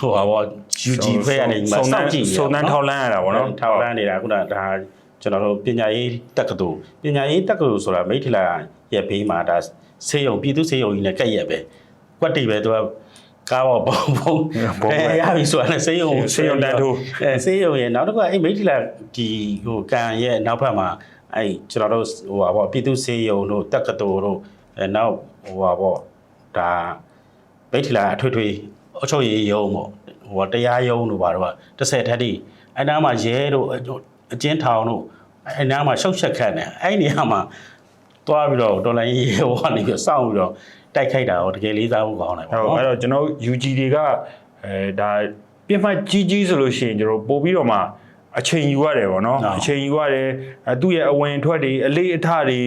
ဟိုပါပေါ့ UG ဖဲကနေမှာစောင့်ကြည့်စုံတန်းထောက်လန်းရတာပေါ့နော်ထောက်လန်းနေတာခုနဒါကျွန်တော်တို့ပညာရေးတက္ကသိုလ်ပညာရေးတက္ကသိုလ်ဆိုတာမိထ္ထလာရဲ့ဘေးမှာဒါဆေးရုံပြည်သူဆေးရုံကြီးနဲ့ကက်ရက်ပဲကွက်တီပဲသူက ကားပေါ်ဘုံဘုံဘုံပဲအဲရပြီဆိုတာနဲ့ဆေးရုံကိုဆေးရုံတန်းထိုးအဲဆေးရုံရဲ့နောက်တစ်ခုကအဲ့မိထ္ထလာဒီဟိုကန်ရဲ့နောက်ဘက်မှာအဲ့ကျွန်တော်တို့ဟိုပါပေါ့ပြည်သူဆေးရုံတို့တက္ကသိုလ်တို့အဲနောက်ဟိုပါပေါ့ဒါမိထ္ထလာအထွေထွေအချုပ်ရေးရုံပေါ့ဟိုတရားရုံတို့ပါတော့30ထက်တိအဲ့နားမှာရဲတို့အကျဉ်းထောင်တို့အဲ့နားမှာရှုပ်ချက်ခတ်နေအဲ့နေရာမှာသွားပြီးတော့ဒေါ်လာရေးဟိုကနေပြီးစောင့်ပြီးတော့ တိုက်ခိုက်တာတော့တကယ်လေးစားဖို့ကောင်းတယ်ပေါ့ဟုတ်နော်အဲ့တော့ကျွန်တော် UG တွေကအဲဒါပြစ်မှတ်ကြီးကြီးဆိုလို့ရှိရင်ကျွန်တော်ပို့ပြီးတော့မှအချိန်ယူရတယ်ပေါ့နော်ဟုတ်အချိန်ယူရတယ်အဲသူ့ရဲ့အဝင်ထွက်တွေအလေးအထတွေ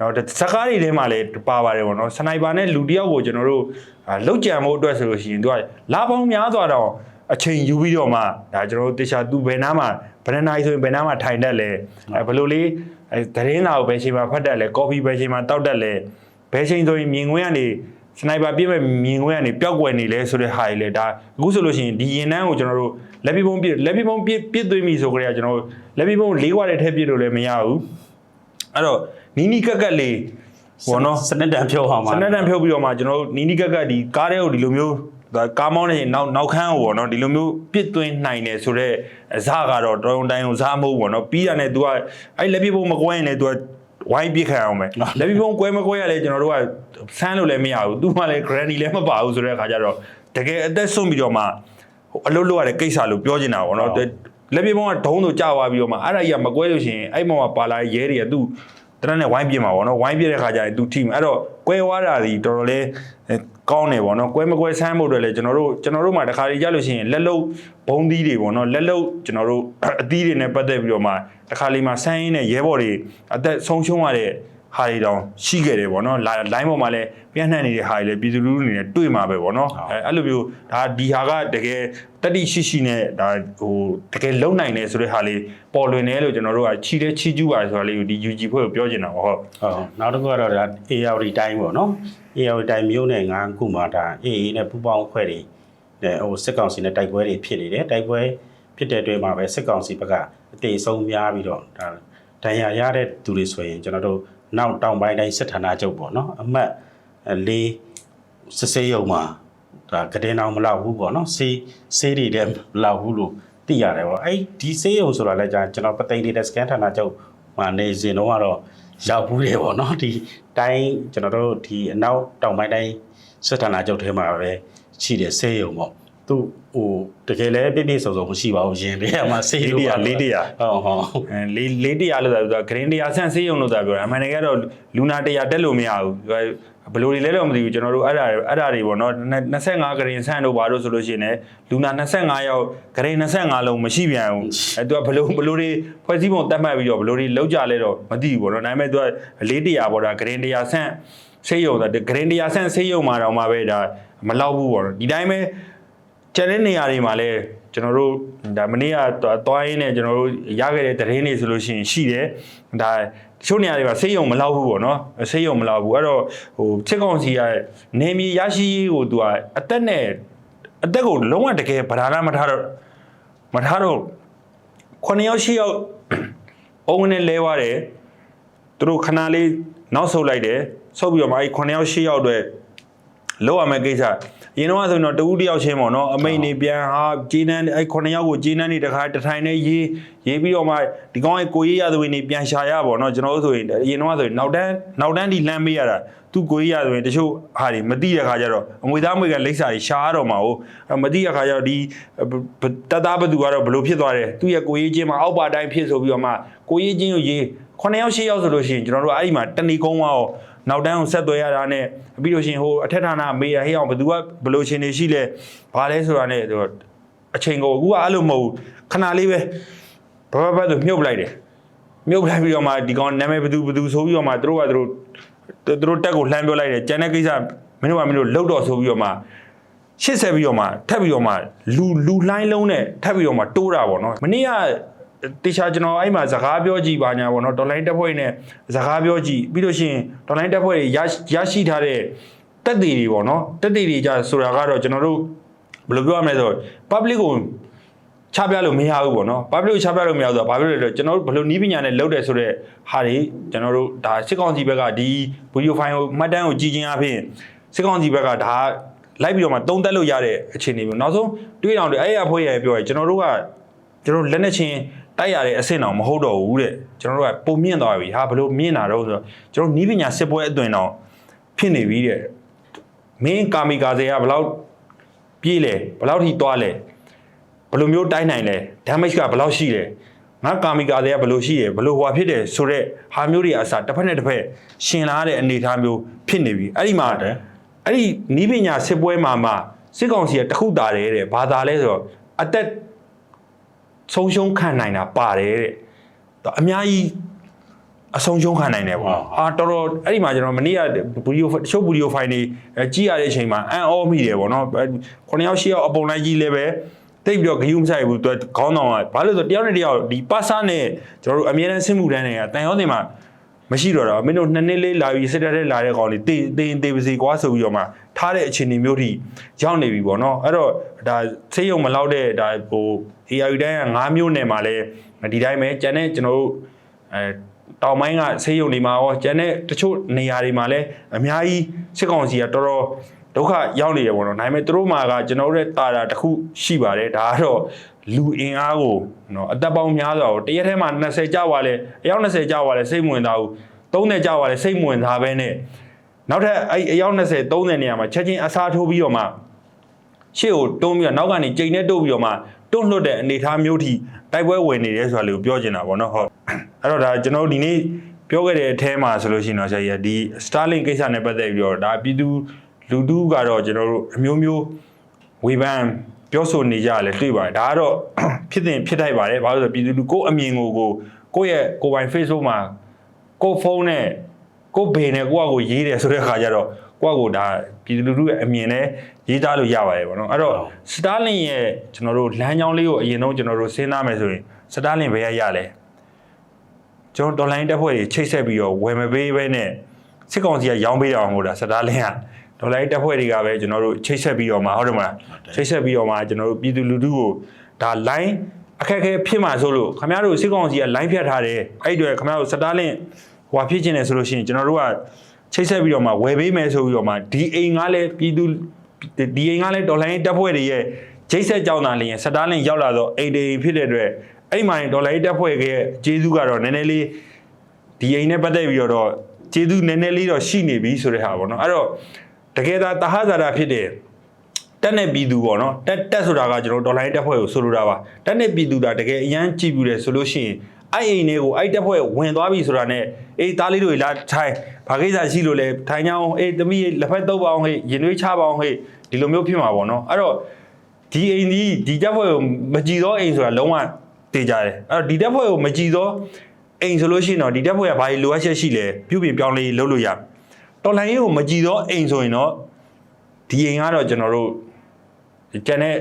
တော့ဇကားတွေထဲမှာလည်းပါပါတယ်ပေါ့နော်စနိုက်ပါနဲ့လူတစ်ယောက်ကိုကျွန်တော်တို့အာလောက်ကြံဖို့အတွက်ဆိုလို့ရှိရင်သူကလာပေါင်းများစွာတော့အချိန်ယူပြီးတော့မှဒါကျွန်တော်တို့တေချာသူဘယ်နားမှာဘယ်နှနိုင်ဆိုရင်ဘယ်နားမှာထိုင်တတ်လဲအဲဘယ်လိုလေးအဲသတင်းစာကိုဘယ်ချိန်မှာဖတ်တတ်လဲကော်ဖီဘယ်ချိန်မှာတောက်တတ်လဲ ဘယ်ချိန်ဆိုရင်မြင်ကွင်းကနေစနိုက်ပါပြစ်မဲ့မြင်ခွင့်ကနေပျောက်ကွယ်နေလဲဆိုတဲ့ဟာကြီးလေဒါအခုဆိုလို့ရှိရင်ဒီရင်နှန်းကိုကျွန်တော်တို့လက်ပီပုံးပြစ်လက်ပီပုံးပြစ်ပြစ်သွင်းပြီဆိုကြတဲ့ကကျွန်တော်တို့လက်ပီပုံးလေးခွာတဲ့ထက်ပြစ်လို့လည်းမရဘူးအဲ့တော့နီးနီးကက်ကက်လေးဘောနော်စနစ်တန်ဖြုတ်အောင်ပါစနက်တန်ဖြုတ်ပြီးတော့မှကျွန်တော်တို့နီးနီးကက်ကက်ဒီကားတဲ့ကိုဒီလိုမျိုးဒါကားမောင်းနေရင်နောက်နောက်ခန်းကိုပေါ့နော်ဒီလိုမျိုးပြစ်သွင်းနိုင်တယ်ဆိုတော့အစကတော့တော်ရုံတိုင်းကိုစားမဟုတ်ပေါ့နော်ပြီးရတဲ့ तू ကအဲ့လက်ပြပုံမကွဲရင်လည်း तू က ဝိုင်းပြစ်ခံအောင်ပဲလက်ပြီးပုံကွဲမကွဲရလဲကျွန်တော်တို့ကဆန်းလို့လည်းမရဘူးသူမှလည်း granny လည်းမပါဘူးဆိုတဲ့အခါကျတော့တကယ်အသက်ဆုံးပြီးတော့မှအလုပ်လုပ်ရတဲ့ကိစ္စလို့ပြောနေတာပေါ့နော်လက်ပြပုံးကဒုံးတို့ကြာသွားပြီးတော့မှအဲ့ဒါကြီးကမကွဲလို့ရှိရင်အဲ့မောင်ကပါလာရဲတွေကသူတနက်နဲ့ဝိုင်းပြမှာပေါ့နော်ဝိုင်းပြတဲ့ခါကျရင်သူထိမယ်အဲ့တော့ကွဲသွားတာဒီတော်တော်လေး ကောင်းတယ်ပေါ့နော်ကွဲမကွဲဆန်းဖို့အတွက်လည်းကျွန်တော်တို့ကျွန်တော်တို့မှတခါကြီးကြလို့ရှိရင်လက်လုံဘုံသီးတွေပေါ့နော်လက်လုံကျွန်တော်တို့အသီးတွေနဲ့ပတ်သက်ပြီးတော့မှတခါလေးမှဆန်းရင်းနဲ့ရဲဘော်တွေအသက်ဆုံးရှုံးရတဲ့ ဟာတွေတောင်ရှိခဲ့တယ်ပေါ့နော်လိုင်းပေါ်မှာလည်းပြန့်နှံ့နေတဲ့ဟာတွေလည်းပြည်သူလူထုအနေနဲ့တွေ့မှာပဲပေါ့နော်အဲအဲ့လိုမျိုးဒါဒီဟာကတကယ်တတိရှိရှိနဲ့ဒါဟိုတကယ်လုံနိုင်တယ်ဆိုတဲ့ဟာလေးပေါ်လွင်တယ်လို့ကျွန်တော်တို့ကချီတဲ့ချီကျူးပါဆိုတာလေးကိုဒီ UG ဖွဲ့ကိုပြောချင်တာပေါ့ဟုတ်ဟုတ်နောက်တစ်ခုကတော့ဒါ AR တိုင်းပေါ့နော် AR တိုင်းမျိုးနဲ့ငါးခုမှဒါ AA နဲ့ပူပေါင်းအဖွဲ့တွေနဲ့ဟိုစစ်ကောင်စီနဲ့တိုက်ပွဲတွေဖြစ်နေတယ်တိုက်ပွဲဖြစ်တဲ့အတွက်မှာပဲစစ်ကောင်စီဘက်ကအသေးဆုံးများပြီးတော့ဒါဒဏ်ရာရတဲ့သူတွေဆိုရင်ကျွန်တော်တို့ နောက်တောင်ပိုင်းတိုင်းစစ်ဌာနချုပ်ပေါ့နော်အမှတ်၄စစ်စေးရုံမှာဒါကတဲ့အောင်မလောက်ဘူးပေါ့နော်စေးစေးတွေတဲ့မလောက်ဘူးလို့သိရတယ်ပေါ့အဲ့ဒီစေးရုံဆိုတာလည်းကြာကျွန်တော်ပသိမ်နေတဲ့ scan ဌာနချုပ်မှာနေစဉ်တော့ကတော့ရောက်ဘူးတယ်ပေါ့နော်ဒီတိုင်းကျွန်တော်တို့ဒီအနောက်တောင်ပိုင်းတိုင်းစစ်ဌာနချုပ်ထဲမှာပဲရှိတယ်စေးရုံပေါ့ သူဟိုတကယ်လည်းပြည့်ပြည့်စုံစုံမရှိပါဘူးရင်ထဲမှာစေးလေးလို့တရားလေးတရားဟုတ်ဟုတ်အဲလေးလေးတရားလို့သာပြောတာဂရင်းတရားဆန့်ဆေးရုံလို့သာပြောတာအမှန်တကယ်တော့လူနာတရားတက်လို့မရဘူးဘယ်လိုတွေလဲတော့မသိဘူးကျွန်တော်တို့အဲ့ဒါအဲ့ဒါတွေပေါ့နော်25ဂရင်းဆန့်တို့ဘာလို့ဆိုလို့ရှိရင်လည်းလူနာ25ယောက်ဂရင်း25လုံးမရှိပြန်ဘူးအဲသူကဘလို့ဘလို့တွေဖွဲ့စည်းပုံတတ်မှတ်ပြီးတော့ဘလို့တွေလောက်ကြလဲတော့မသိဘူးပေါ့နော်ဒါပေမဲ့သူကလေးတရားပေါ့ဒါဂရင်းတရားဆန့်ဆေးရုံဒါဂရင်းတရားဆန့်ဆေးရုံမှာတော့မှပဲဒါမလောက်ဘူးပေါ့နော်ဒီတိုင်းပဲ ကျန်တဲ့နေရာတွေမှာလည်းကျွန်တော်တို့ဒါမနေ့ကသွားရင်းနဲ့ကျွန်တော်တို့ရခဲ့တဲ့သတင်းတွေဆိုလို့ရှိရင်ရှိတယ်ဒါတချို့နေရာတွေမှာဆေးရုံမလောက်ဘူးပေါ့နော်ဆေးရုံမလောက်ဘူးအဲ့တော့ဟိုချစ်ကောင်စီကနေမြေရရှိရေးကိုသူကအသက်နဲ့အသက်ကိုလုံးဝတကယ်ဗဒါနာမထားတော့မထားတော့9ယောက်10ယောက်အုံးနဲ့လဲသွားတယ်သူတို့ခဏလေးနောက်ဆုတ်လိုက်တယ်ဆုတ်ပြီးတော့မှအဲ့9ယောက်10ယောက်အတွက် လောက်ရမယ့်ကိစ္စအရင်တော့ဆိုရင်တော့တဦးတယောက်ချင်းပေါ့နော်အမိန်နေပြန်ဟာဂျင်းနန်းအဲ့9ယောက်ကိုဂျင်းနန်းနေတခါတထိုင်နဲ့ရေးရေးပြီးတော့မှဒီကောင်ရဲ့ကိုရေးရသဝင်နေပြန်ရှာရပေါ့နော်ကျွန်တော်တို့ဆိုရင်အရင်တော့ဆိုရင်နောက်တန်းနောက်တန်းဒီလမ်းမေးရတာသူကိုရေးရသဝင်တချို့ဟာတွေမသိတဲ့ခါကျတော့အငွေသားမွေကလိမ့်စာတွေရှာရတော့မှာဟုတ်မသိတဲ့ခါကျတော့ဒီတသားဘသူကတော့ဘလို့ဖြစ်သွားတယ်သူရဲ့ကိုရေးချင်းမှာအောက်ပါတိုင်းဖြစ်ဆိုပြီးတော့မှကိုရေးချင်းကိုရေး9ယောက်10ယောက်ဆိုလို့ရှိရင်ကျွန်တော်တို့အဲ့ဒီမှာတဏီကုန်းဝါရော နောက်တန်းကိုဆက်သွဲရတာနဲ့ပြီးလို့ရှိရင်ဟိုအထက်ဌာနမေးရဟေးအောင်ဘသူကဘလို့ရှင်နေရှိလဲဘာလဲဆိုတာနဲ့အချိန်ကိုအခုကအဲ့လိုမဟုတ်ဘူးခဏလေးပဲဘာဘာဘာဆိုမြုပ်လိုက်တယ်မြုပ်လိုက်ပြီးတော့မှဒီကောင်နာမည်ဘသူဘသူဆိုပြီးတော့မှသူတို့ကသူတို့သူတို့တက်ကိုလှမ်းပြောလိုက်တယ်ကျန်တဲ့ကိစ္စမင်းတို့ကမင်းတို့လောက်တော့ဆိုပြီးတော့မှရှစ်ဆက်ပြီးတော့မှထပ်ပြီးတော့မှလူလူလှိုင်းလုံးနဲ့ထပ်ပြီးတော့မှတိုးတာပေါ့နော်မနေ့က တေချာကျွန်တော်အဲ့မှာစကားပြောကြည့်ပါညာပေါ့နော်ဒေါ်လိုင်းတက်ဖွဲ့နဲ့စကားပြောကြည့်ပြီးလို့ရှိရင်ဒေါ်လိုင်းတက်ဖွဲ့တွေရရရှိထားတဲ့တက်သေးတွေပေါ့နော်တက်သေးတွေကြဆိုတာကတော့ကျွန်တော်တို့ဘယ်လိုပြောရမလဲဆိုတော့ public ကိုချပြလို့မရဘူးပေါ့နော် public ကိုချပြလို့မရဘူးဆိုတော့ဘာဖြစ်လို့လဲဆိုတော့ကျွန်တော်တို့ဘယ်လိုနီးပညာနဲ့လုပ်တယ်ဆိုတော့ဟာတွေကျွန်တော်တို့ဒါစစ်ကောင်စီဘက်ကဒီ video file ကိုမှတ်တမ်းကိုကြည့်ခြင်းအပြင်စစ်ကောင်စီဘက်ကဒါလိုက်ပြီးတော့မှတုံးတက်လို့ရတဲ့အခြေအနေမျိုးနောက်ဆုံးတွေးတောင်တွေအဲ့ရဖွဲ့ရပြောရကျွန်တော်တို့ကကျွန်တော်တို့လက်နဲ့ချင်း တိုက်ရတဲ့အဆင့်တောင်မဟုတ်တော့ဘူးတဲ့ကျွန်တော်တို့ကပုံမြင့်သွားပြီဟာဘလို့မြင့်တာတော့ဆိုတော့ကျွန်တော်နီးပညာစစ်ပွဲအသွင်တော့ဖြစ်နေပြီတဲ့မင်းကာမီကာဇေကဘယ်လောက်ပြေးလဲဘယ်လောက်ထိသွားလဲဘယ်လိုမျိုးတိုင်းနိုင်လဲ damage ကဘယ်လောက်ရှိလဲငါကာမီကာဇေကဘယ်လိုရှိရဘယ်လိုဟွာဖြစ်တယ်ဆိုတော့ဟာမျိုးတွေအစားတစ်ဖက်နဲ့တစ်ဖက်ရှင်လာတဲ့အနေအထားမျိုးဖြစ်နေပြီအဲ့ဒီမှာဟုတ်တယ်အဲ့ဒီနီးပညာစစ်ပွဲမှာမှစစ်ကောင်စီကတခုတာတယ်တဲ့ဘာသာလဲဆိုတော့အသက် ဆုံးရှုံးခံနိုင်တာပါတယ်တဲ့ဒါအများကြီးအဆုံးရှုံးခံနိုင်တယ်ပေါ့ဟာတော်တော်အဲ့ဒီမှာကျွန်တော်မနေ့ကဗီဒီယိုရှုပ်ဗီဒီယိုဖိုင်တွေအဲကြည့်ရတဲ့အချိန်မှာအန်အောမိတယ်ပေါ့နော်9ယောက်10ယောက်အပုံလိုက်ကြီးလည်းပဲတိတ်ပြီးတော့ဂယုမဆိုင်ဘူးသူခေါင်းဆောင်ကဘာလို့လဲဆိုတော့တယောက်နဲ့တယောက်ဒီပါစာနဲ့ကျွန်တော်တို့အမြဲတမ်းစစ်မှုတန်းတွေကတန်ရောတင်မှာ မရှိတော့တော့မင်းတို့နှစ်နှစ်လေးလာပြီးစစ်တပ်ထဲလာတဲ့ကောင်တွေတေးတေးတေးပါစေကွာဆိုပြီးတော့မှထားတဲ့အခြေအနေမျိုးထိရောက်နေပြီပေါ့နော်အဲ့တော့ဒါဆေးရုံမလောက်တဲ့ဒါဟို AI တိုင်းက9မျိုးနယ်မှာလဲဒီတိုင်းပဲကျန်တဲ့ကျွန်တော်တို့အဲတောင်ပိုင်းကဆေးရုံတွေမှာရောကျန်တဲ့တချို့နေရာတွေမှာလဲအများကြီးစစ်ကောင်စီကတော်တော်ဒုက္ခရောက်နေတယ်ပေါ့နော်ဒါပေမဲ့သူတို့မှာကကျွန်တော်တို့ရဲ့တာတာတစ်ခုရှိပါတယ်ဒါကတော့ လူအင်အားကိုနော်အသက်ပေါင်းများစွာကိုတရက်ထဲမှာ20ကျသွားလဲအယောက်20ကျသွားလဲစိတ်မဝင်သားဘူး30ကျသွားလဲစိတ်မဝင်သားပဲနဲ့နောက်ထပ်အဲ့အယောက်20 30နေရာမှာချက်ချင်းအစားထိုးပြီးတော့မှရှေ့ကိုတွန်းပြီးတော့နောက်ကနေချိန်နဲ့တုပ်ပြီးတော့မှတွန်းလွတ်တဲ့အနေအထားမျိုးထိတိုက်ပွဲဝင်နေတယ်ဆိုတာလေးကိုပြောချင်တာပေါ့နော်ဟုတ်အဲ့တော့ဒါကျွန်တော်တို့ဒီနေ့ပြောခဲ့တဲ့အထဲမှာဆိုလို့ရှိရင်တော့ဆရာကြီးကဒီ Starlink ကိစ္စနဲ့ပတ်သက်ပြီးတော့ဒါပြည်သူလူထုကတော့ကျွန်တော်တို့အမျိုးမျိုးဝေဖန် ပြောဆိုနေကြတယ်တွေ့ပါတယ်ဒါကတော့ဖြစ်တင်ဖြစ်ထိုက်ပါတယ်ဘာလို့လဲဆိုတော့ပြည်သူလူကိုယ့်အမြင်ကိုကိုကိုယ့်ရဲ့ကိုယ်ပိုင် Facebook မှာကိုယ့်ဖုန်းနဲ့ကိုယ့်ဘေနဲ့ကိုယ့်အကိုရေးတယ်ဆိုတဲ့အခါကျတော့ကိုယ့်အကိုဒါပြည်သူလူထုရဲ့အမြင်နဲ့ရေးသားလို့ရပါတယ်ပေါ့နော်အဲ့တော့ Starlink ရဲ့ကျွန်တော်တို့လမ်းကြောင်းလေးကိုအရင်ဆုံးကျွန်တော်တို့စဉ်းစားမယ်ဆိုရင် Starlink ဘယ်ရရလဲကျွန်တော် online တက်ဖွဲ့တွေချိတ်ဆက်ပြီးတော့ဝယ်မပေးဘဲနဲ့စစ်ကောင်စီကရောင်းပေးတာမဟုတ်တာ Starlink က online တက်ဖွဲ့တွေကပဲကျွန်တော်တို့ချိတ်ဆက်ပြီးတော့မှဟုတ်တယ်မလားချိတ်ဆက်ပြီးတော့မှကျွန်တော်တို့ပြည်သူလူထုကိုဒါ line အခက်အခဲဖြစ်မှာဆိုလို့ခင်ဗျားတို့စစ်ကောင်စီက line ဖြတ်ထားတယ်အဲ့ဒီတော့ခင်ဗျားတို့ Starlink ဟွာဖြစ်ခြင်းတယ်ဆိုလို့ရှိရင်ကျွန်တော်တို့ကချိတ်ဆက်ပြီးတော့မှဝယ်ပေးမယ်ဆိုပြီးတော့မှဒီအိမ်ကလည်းပြည်သူဒီအိမ်ကလည်းဒေါ်လာရင်းတက်ဖွဲ့တွေရဲ့ဂျိတ်ဆက်ကြောင်းသားလျင်စတားလင်ရောက်လာတော့အိမ်တေဖြစ်တဲ့အတွက်အဲ့မှာဒေါ်လာရင်းတက်ဖွဲ့ရဲ့ဂျေစုကတော့နည်းနည်းလေးဒီအိမ်နဲ့ပတ်သက်ပြီးတော့ဂျေစုနည်းနည်းလေးတော့ရှိနေပြီဆိုတဲ့ဟာပေါ့နော်အဲ့တော့ တကယ်သာတဟဇာတာဖြစ်တဲ့တက်နဲ့ပြည်သူပေါ့နော်တက်တက်ဆိုတာကကျွန်တော်ဒေါ်လာရင်းတက်ဖွဲ့ကိုဆိုလိုတာပါတက်နဲ့ပြည်သူဒါတကယ်အရန်ကြည့်ပြီးတယ်ဆိုလို့ရှိရင်အဲ့အိမ်တွေကိုအဲ့တက်ဖွဲ့ဝင်သွားပြီဆိုတာနဲ့အေးသားလေးတွေလာထိုင်ဘာကိစ္စရှိလို့လဲထိုင်ကြအောင်အေးသမီးလက်ဖက်တော့ပါအောင်ဟေးရင်သွေးချပါအောင်ဟေးဒီလိုမျိုးဖြစ်မှာပေါ့နော်အဲ့တော့ဒီအိမ်ဒီဒီတက်ဖွဲ့ကိုမကြည်သောအိမ်ဆိုတာလုံးဝတေးကြတယ်အဲ့တော့ဒီတက်ဖွဲ့ကိုမကြည်သောအိမ်ဆိုလို့ရှိရင်တော့ဒီတက်ဖွဲ့ကဘာလို့လိုအပ်ချက်ရှိလဲပြုပြင်ပြောင်းလဲလုပ်လို့ရ တော်လိုင်းရေးကိုမကြည်သောအိမ်ဆိုရင်တော့ဒီအိမ်ကတော့ကျွန်တော်တို့ကျန်တဲ့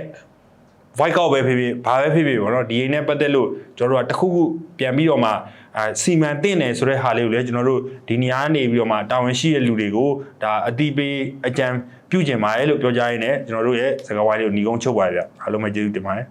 voice out ပဲဖြစ်ဖြစ်ဘာပဲဖြစ်ဖြစ်ပေါ့နော်ဒီအိမ်နဲ့ပတ်သက်လို့ကျွန်တော်တို့ကတစ်ခုခုပြန်ပြီးတော့မှအာစီမံတင်တယ်ဆိုတဲ့ဟာလေးကိုလည်းကျွန်တော်တို့ဒီနေရာကနေပြီးတော့မှတာဝန်ရှိတဲ့လူတွေကိုဒါအတိပေးအကြံပြုကျင်ပါတယ်လို့ပြောကြရင်းနဲ့ကျွန်တော်တို့ရဲ့စကားဝိုင်းလေးကိုညီကုန်းချုပ်ပါရဗျအားလုံးပဲကျေးဇူးတင်ပါတယ်